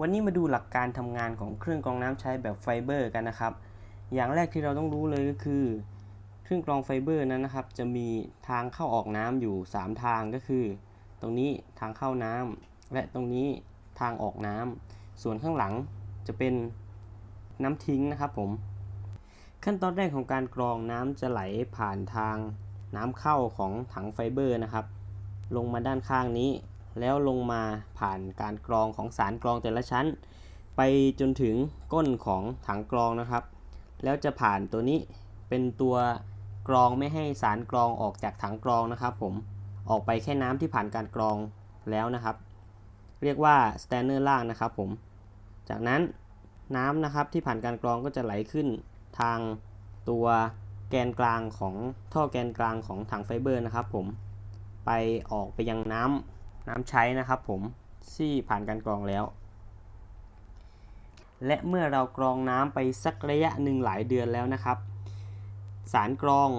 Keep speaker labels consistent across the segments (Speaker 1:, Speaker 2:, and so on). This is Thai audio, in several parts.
Speaker 1: วันนี้มาดูหลักการทำงานของเครื่องกรองน้ำใช้แบบไฟเบอร์กันนะครับ อย่างแรกที่เราต้องรู้เลยก็คือ เครื่องกรองไฟเบอร์นั้นนะครับ จะมีทางเข้าออกน้ำอยู่ 3 ทางก็คือ ตรงนี้ทางเข้าน้ำและตรงนี้ทางออกน้ำส่วนข้างหลังจะเป็นน้ำทิ้งนะครับผม ขั้นตอนแรกของการกรองน้ำจะไหลผ่านทางน้ำเข้าของถังไฟเบอร์นะครับ ลงมาด้านข้างนี้ แล้วลงมาผ่านการกรองของสารกรองแต่ละชั้น ไปจนถึงก้นของถังกรองนะครับ แล้วจะผ่านตัวนี้เป็นตัวกรองไม่ให้สารกรองออกจากถังกรองนะครับ ผมออกไปแค่น้ำที่ผ่านการกรองแล้วนะครับ เรียกว่าสแตนเนอร์ล่างนะครับ ผม จากนั้นน้ำนะครับที่ผ่านการกรองก็จะไหลขึ้นทางตัวแกนกลางของท่อแกนกลางของถังไฟเบอร์นะครับ ผมไปออกไปยังน้ำ น้ำใช้นะครับผมที่ผ่านการกรองแล้ว และเมื่อเรากรองน้ำไปสักระยะหนึ่งหลายเดือนแล้วนะครับ สารกรอง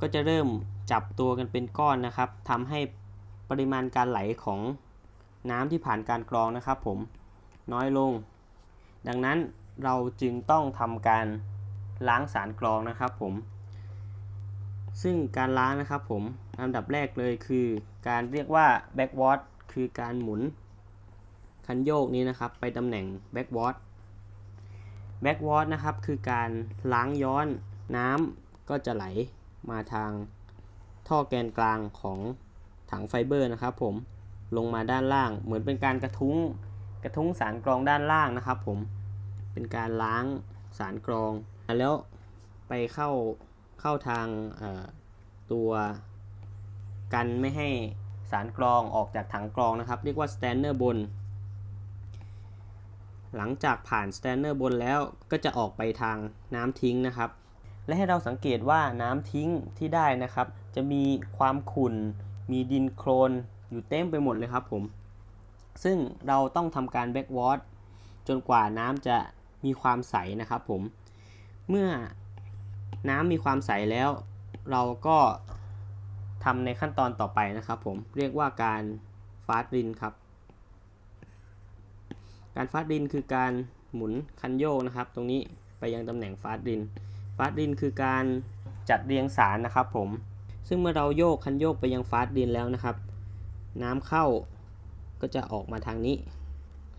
Speaker 1: ก็จะเริ่มจับตัวกันเป็นก้อนนะครับทำให้ปริมาณการไหลของน้ำที่ผ่านการกรองนะครับ ผมน้อยลง ดังนั้นเราจึงต้องทำการล้างสารกรองนะครับผม ซึ่งการล้างนะครับผมลำดับแรกเลยคือการเรียกว่า backward คือการหมุนคันโยกนี้นะครับ ไปตำแหน่ง backward backward นะครับ คือการล้างย้อนน้ำก็จะไหลมาทางท่อแกนกลางของถังไฟเบอร์นะครับผมลงมาด้านล่าง เหมือนเป็นการกระทุ้งกระทุ้งสารกรองด้านล่างนะครับผมเป็นการล้างสารกรองแล้วไปเข้า เข้าทางตัวกันไม่ให้สารกรองออกจากถังกรองนะครับ เรียกว่าสแตนเนอร์บน หลังจากผ่านสแตนเนอร์บนแล้วก็จะออกไปทางน้ำทิ้งนะครับ และให้เราสังเกตว่าน้ำทิ้งที่ได้นะครับ จะมีความขุ่น มีดินโคลนอยู่เต็มไปหมดเลยครับผม ซึ่งเราต้องทำการแบ็กวอชจนกว่าน้ำจะมีความใสนะครับผม เมื่อ น้ำมีความใสแล้ว เราก็ทำในขั้นตอนต่อไปนะครับผมเรียกว่าการฟาสรินครับ การฟาสรินคือการหมุนคันโยกนะครับ ตรงนี้ไปยังตำแหน่งฟาสรินฟาสรินคือการจัดเรียงสารนะครับผมซึ่งเมื่อเราโยกคันโยกไปยังฟาสรินแล้วนะครับ น้ำเข้าก็จะออกมาทางนี้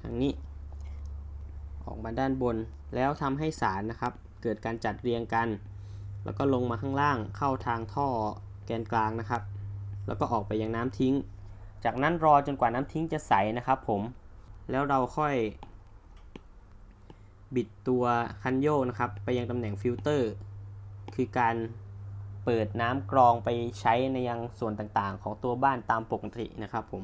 Speaker 1: ทางนี้ ออกมาด้านบนแล้วทำให้สารนะครับ เกิดการจัดเรียงกัน แล้วก็ลงมาข้างล่างเข้าทางท่อแกนกลางนะครับ แล้วก็ออกไปยังน้ำทิ้ง จากนั้นรอจนกว่าน้ำทิ้งจะใสนะครับ ผม แล้วเราค่อยบิดตัวคันโยกนะครับ ไปยังตำแหน่งฟิลเตอร์ คือการเปิดน้ำกรองไปใช้ในยังส่วนต่างๆ ของตัวบ้านตามปกตินะครับผม